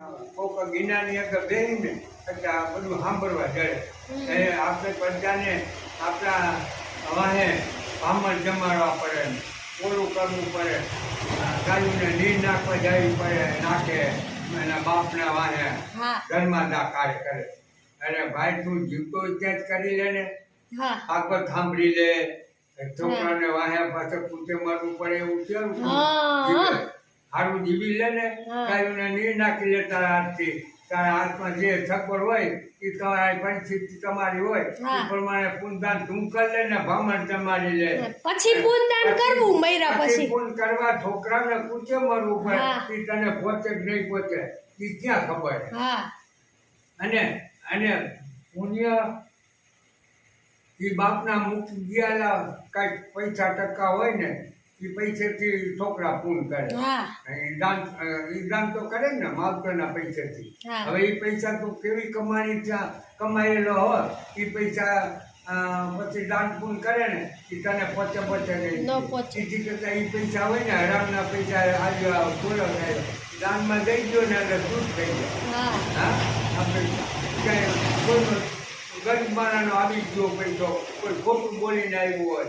કોક ગિનાની અંદર બેહીને એટલે આ બધું સાંભળવા જડે. એ આપણે પ્રજાને આપણા વાહે બ્રાહ્મણ જમાડવા પડે ઓલું કરવું પડે ગાયોને નીર નાખવા જવી પડે નાખે એના બાપના વાહે ધર્માદા કાર્ય કરે. અને ભાઈ તું જીવતો ત્યાં કરી લે ને. આગળ સાંભળી લે. છોકરાને વાહે પાછળ પૂછે મારવું પડે એવું કેવું. જીવે. હારું જીવી લે ને હા. ગાયોને નીર નાખી લે તારા હાથથી. તારા હાથમાં જે સગવડ હોય એ તમારી પરિસ્થિતિ તમારી હોય. એ પ્રમાણે પૂનદાન તું કરી લે ને બ્રાહ્મણ તમારી લે. પછી પૂનદાન કરવું મૈરા પછી પૂન કરવા છોકરાને પૂછે મરવું પડે એ તને પહોંચે કે નહીં પહોંચે એ ક્યાં ખબર? અને અને પુણ્ય એ બાપના મુખ ગયેલા કાંઈક પૈસા ટકા હોય ને એ પૈસેથી છોકરા ફોન કરે. દાન દાન તો કરે ને માવતરના પૈસેથી. થી હવે એ પૈસા તો કેવી કમાણી ત્યાં કમાયેલો હોય એ પૈસા પછી દાન પૂન કરે ને એ તને પચે પચે નહીં કરતા એ પૈસા હોય ને હરામના પૈસા આવ્યો પૂરો થાય. દાનમાં દઈ ગયો ને એટલે દૂર થઈ ગયો હા. આપણે ગરીબ માણસનો આવી ગયો પૈસો કોઈ ખોટું બોલીને આવ્યું હોય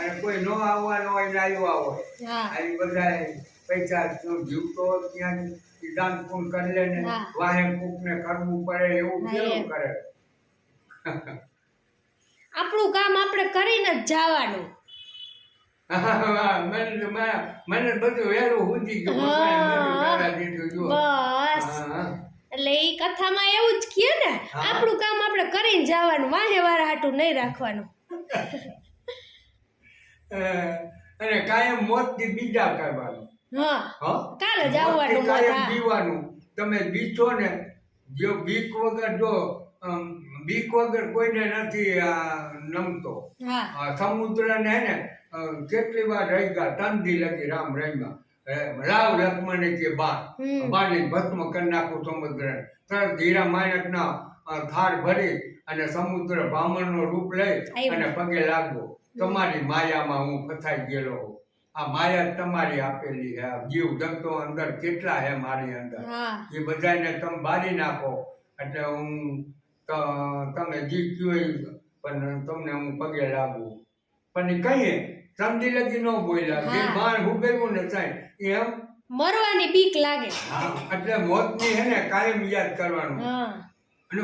અને કોઈ ન આવવાનો હોય ને આવ્યા હોય. આવી બધા પૈસા જીવતો ત્યાં જ દાન પૂન કરી લે ને. વાહે કોકને કરવું પડે એવું કેવું કરે? આપણું કામ આપણે કરીને જ જવાનું. મને મને બધું વહેલું સુધી ગયું. દીધું જુઓ. એટલે એ કથામાં એવું જ કહે ને આપણું કામ આપણે કરીને જવાનું વાહે વાળા હાટું નહીં રાખવાનું. અને કાયમ મોતથી બીજા કરવાનું. હા કાલે જ આવવાનું કાયમ મોત, તમે બીછો ને જો બીક વગર જો બીક વગર કોઈને નથી આ નમતો. હે. ને કેટલી વાર રહી ગયા તંદી લગી રામ રહીમાં રાવ લક્ષ્મણ કે બા. બાને ભસ્મ કરી નાખું સમુદ્ર તરત ધીરા માણસના ના થાળ ભરી અને સમુદ્ર બ્રાહ્મણનો રૂપ લઈ અને પગે લાગો તમારી માયામાં હું ફસાઈ ગયેલો આ માયા તમારી આપેલી છે આ જીવ જંતો અંદર કેટલા હે મારી અંદર. એ બધાને તમે બારી નાખો. એટલે હું તમે જીવ કયો પણ તમને હું પગે લાગુ. પણ કહીએ સમજી લગી ન બોલ્યા. જે માર હુબેવું ને થાય એમ? મરવાની બીક લાગે. હા એટલે મોતની હે ને કાયમ યાદ કરવાનું. હા. અને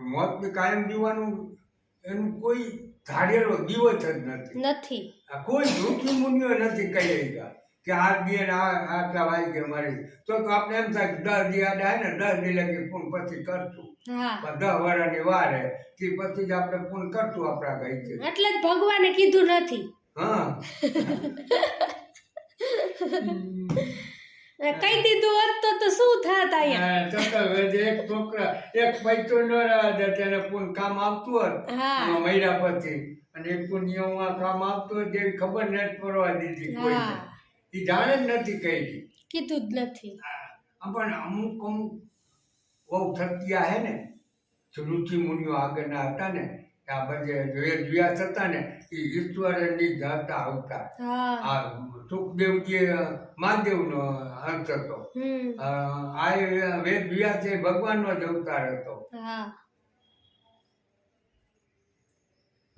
મોતની કાયમ જીવવાનું એનું કોઈ ધારેલો દિવસ જ નથી. નથી. આ કોઈ ઋષિ મુનિઓ નથી કહી રહ્યા. કે આ દિયે આ આટલા વાગે મારી. તો તો આપણે એમ થાય દસ દિયા આડા ને દસ દી લગી ફોન પછી કરશું. દસ વર્ષની વાર હે. તે પછી જ આપણે ફોન કરશું આપણા ગઈ છે એટલે જ ભગવાને કીધું નથી. હા. કઈ દીધું હોત તો તો શું થાત અહીંયા? હા, ચક્કરવેદ એક છોકરા એક પૈસો ન રહ્યા તેને પૂન કામ આવતું હોત. હા. આ મહિના પછી. અને એક પુણ્યમાં કામ આવતું હોય તેવી ખબર નથી પડવા દીધી કોઈ. એ જાણે જ નથી કહેતી. કીધું જ નથી. પણ અમુક અમુક બહુ સત્યા હે ને ઋષિ મુનિઓ આગળના હતા ને આ બધે વ્યાસ હતા ને એ ઈશ્વરની જાતા આવતા. આ સુખદેવજી મહાદેવનો અંશ હતો. આ વેદ વ્યાસ એ ભગવાનનો જ અવતાર હતો.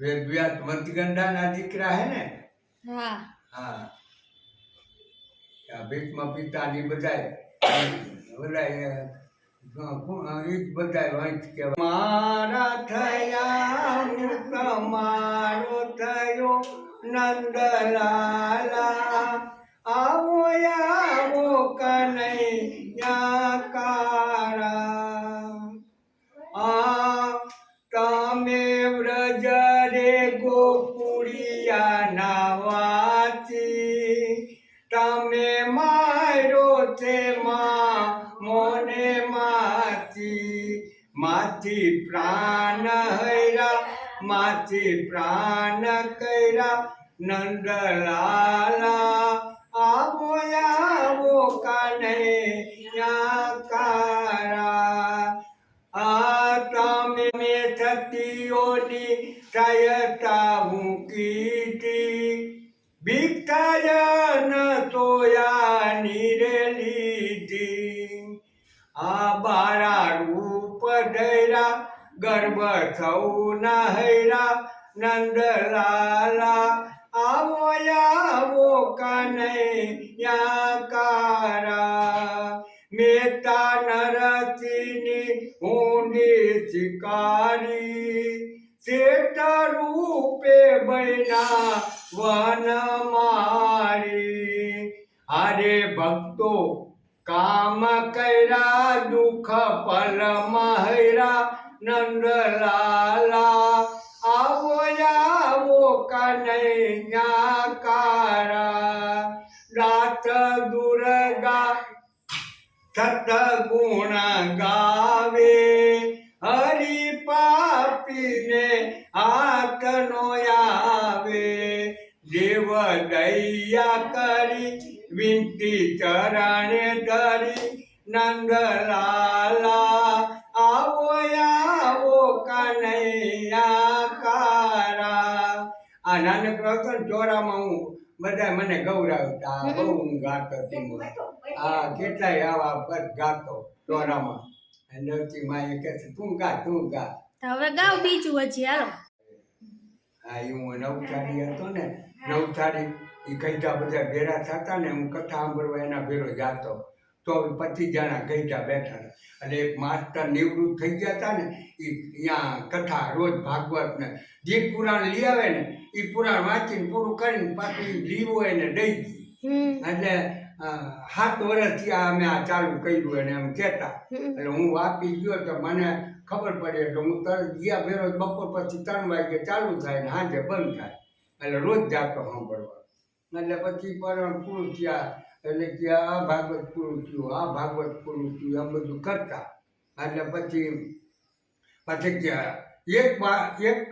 વેદ વ્યાસ મધગંડાના દીકરા હે ને? હા. હા. આ ભીષ્મ પિતાની બધાય બધાય એ બધાય વાંચ કે મારા થયા હું તમારો થયો નંદલાલા. આવો આવો માં, મોને માથી માથી પ્રાણ હૈરા માથી પ્રાણ કૈરા નંદલાલા, આવો આવો કનૈયા કારા આ તમે થતીઓની થયતા હું કીધી. ભિક્ષાયન સોયા નીરે લીધી આ બારા રૂપ ધૈરા ગર્ભ સૌના હૈરા, નંદલાલા, આવો આવો કનૈયા કારા મેતા નરતીની ઊંડી શિકારી શેઠ રૂપે બૈના વન મારી. અરે ભક્તો કામ કર્યા, દુઃખ પર મહરા, નંદલાલા. આવો આવો કનૈયા કારા. રાત દુર્ગા સતગુણ ગાવે. હરિ પાપીને હાથ નો આવે. દેવ દયા કરી વિનતી ચરણે ધરી નંદલાલા આવો આવો કનૈયા કારા આ નાનકડો હતો ચોરામાં હું બધા મને ગૌરાવતા બહુ હું ગાતો તેમાં આ કેટલાય આવા પર ગાતો ચોરામાં. પછી માએ કહે તું ગા તું ગા તો હવે ગાવ બીજું હજી હાલો. આ ઈ હું નવસારી હતો ને નવસારી એ ગઈઢા બધા ભેરા થતા ને હું કથા સાંભળવા એના ભેરો જાતો. તો પચીસ જણા ગઈઢા બેઠા એટલે એક માસ્ટર નિવૃત્ત થઈ ગયા હતા ને એ ત્યાં કથા રોજ ભાગવત ને જે પુરાણ લઈ આવે ને એ પુરાણ વાંચીને પૂરું કરીને પાછું લીવો એને દઈ દી એટલે સાત વર્ષથી આ અમે આ ચાલુ કર્યું એને એમ કહેતા. એટલે હું વાપી ગયો તો મને ખબર પડે એટલે હું તરત ગયા ભેરો બપોર પછી ત્રણ વાગે ચાલુ થાય ને સાંજે બંધ થાય. એટલે રોજ જાતો સાંભળવા. એટલે પછી પરણ પૂરું થયા. એટલે કે આ ભાગવત પૂરું થયું, આ ભાગવત પૂરું થયું, એમ બધું કરતા. એટલે પછી પછી કે એક એક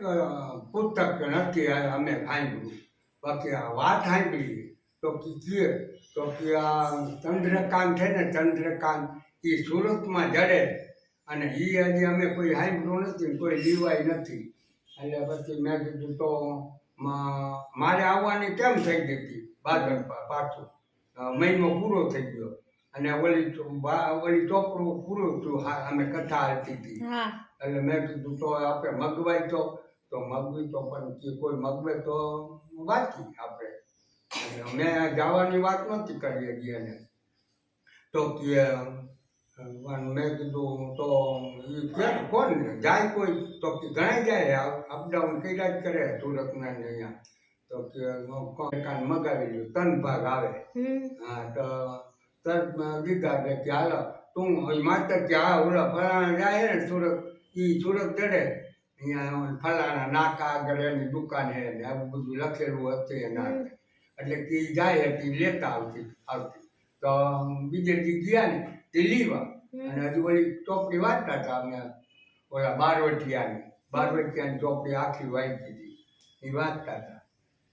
પુસ્તક નથી અમે સાંભળ્યું. બાકી આ વાત સાંભળી, તો કીધું તો કે આ ચંદ્રકાંત છે ને, ચંદ્રકાંત એ સુરતમાં જડે. અને એ હજી અમે કોઈ સાંભળ્યું નથી કોઈ લીવાય નથી. એટલે પછી મેં કીધું તો મારે આવવાની કેમ થઈ ગઈ હતી બાદર પા- પાછું? મહિનો પૂરો થઈ ગયો. અને ઓલી ઓલી ચોપડું પૂરું થયું અમે કથા હતી. હતી એટલે મેં કીધું તો આપણે મગવાય તો તો મગવી તો પણ કોઈ મગવે તો વાંચી આપણે મેં જવાની વાત નથી કરી હજી એને. તો કે મેં કીધું તો એ ક્યાં કોણ જાય કોઈ? તો કે ઘણા જાય અપડાઉન કર્યા જ કરે સુરતના ને અહીંયા. તો કે કોણ? કાન મગાવી લ્યું ત્રણ ભાગ આવે. હા તો તરત દીધા કે હાલો તું માત્ર કે હા ઓલા ફલાણા જાય ને સુરત એ સુરત ચડે. અહીંયા ફલાણા નાકા આગળ એની દુકાન હે ને આવું બધું લખેલું હતું એના એટલે કે જાય હતી લેતા આવતી આવતી. તો બીજે દી ગયા ને તે લીવા અને હજુ વળી ચોપડી વાંચતા હતા અમે ઓલા બારવટિયાની. બારવટિયાની ચોપડી આખી વાંચી હતી એ વાંચતા હતા.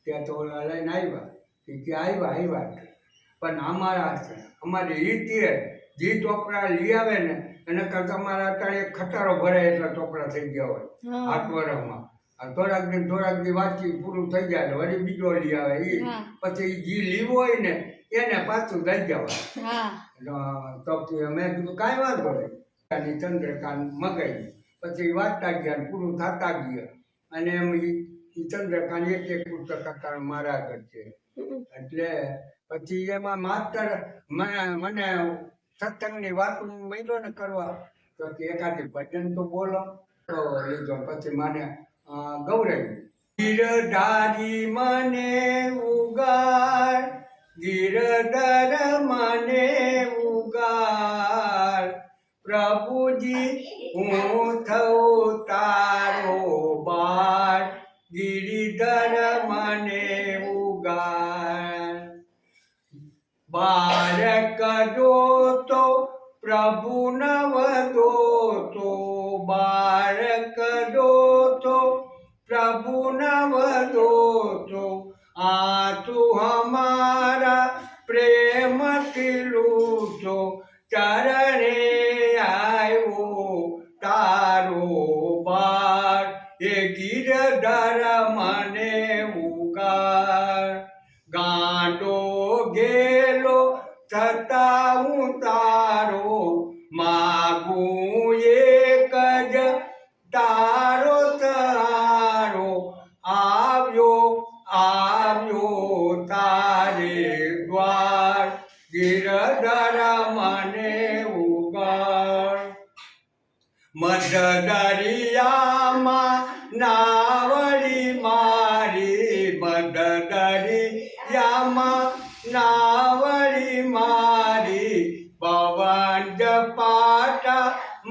ત્યાં તો ઓલા લઈને આવ્યા. કે ત્યાં આવ્યા આવ્યા પણ અમારા અમારી રીતિ જે ચોપડા લઈ આવે ને એના કરતાં અમારા અત્યારે ખટારો ભરાય એટલા ચોપડા થઈ ગયા હોય. આઠ વર્ષમાં થોડાક દિન થોડાક દી વાંચી પૂરું થઈ જાય વળી બીજો લઈ આવે એ. પછી જે લીવો હોય ને એને પાછું દઈ જવા તો મેં કીધું કાંઈ વાંધો નહીં. ચંદ્રકાંત મગાવી પછી વાંચતા ગયા પૂરું થતા ગયા. અને એમ ચંદ્રકાંત એક એક પુસ્તક મારા આગળ છે. એટલે પછી એમાં માસ્ટર મને સત્સંગની વાત મળ્યો ને કરવા. તો એકાદી ભજન તો બોલો. તો લીધો પછી મને ગૌરવ ગીરધારી મને ઉગાડ. ગીરધર મને ઉગાર. પ્રભુજી, હું થઉં તારો બાર. ગિરિધર મને ઉગાર. બાર કરો તો પ્રભુ નવ તો બાર કરો તો પ્રભુ નવ દોતો हमारा હમારા પ્રેમથી લૂટો. ચરણે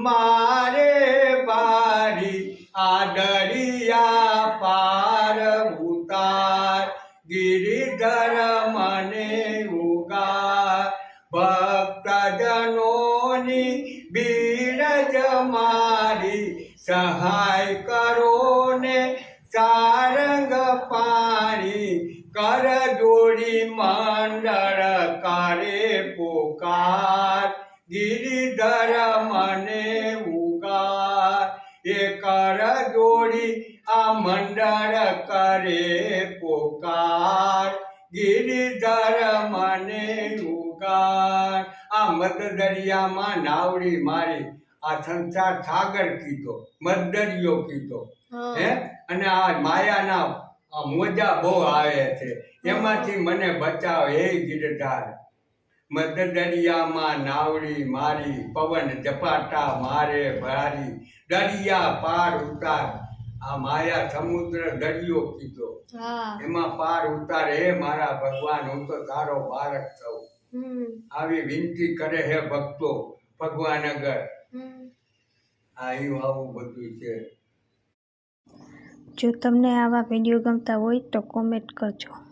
મારે પારી આ દરિયા પાર ઉતાર. ગિરિધર મને ઉગાર. ભક્તજનોની બીરજ મારી સહાય કરો ને સારંગ પાણી કર જોડી મંડળ કરે પોકાર. ગિરિધર મને ઉગાર. એ કર જોડી આ મંડળ કરે પોકાર. ગિરિધર મને ઉગાર. આ મત દરિયામાં નાવડી મારી. આ સંસાર સાગર કીધો મદદરિયો કીધો. હે. અને આ માયાના મોજા બહુ આવે છે. એમાંથી મને બચાવ હે ગિરધાર. દરિયામાં નાવડી મારી પવન ઝપાટા મારે ભારી દરિયા પાર ઉતાર. આ માયા સમુદ્ર દરિયો કીધો. એમાં પાર ઉતાર. હે મારા ભગવાન હું તો તારો બાળક છું આવી વિનંતી કરે હે ભક્તો ભગવાન અગર. હમ. આ એવું આવું બધું છે. જો તમને આવા વીડિયો ગમતા હોય તો કોમેન્ટ કરજો.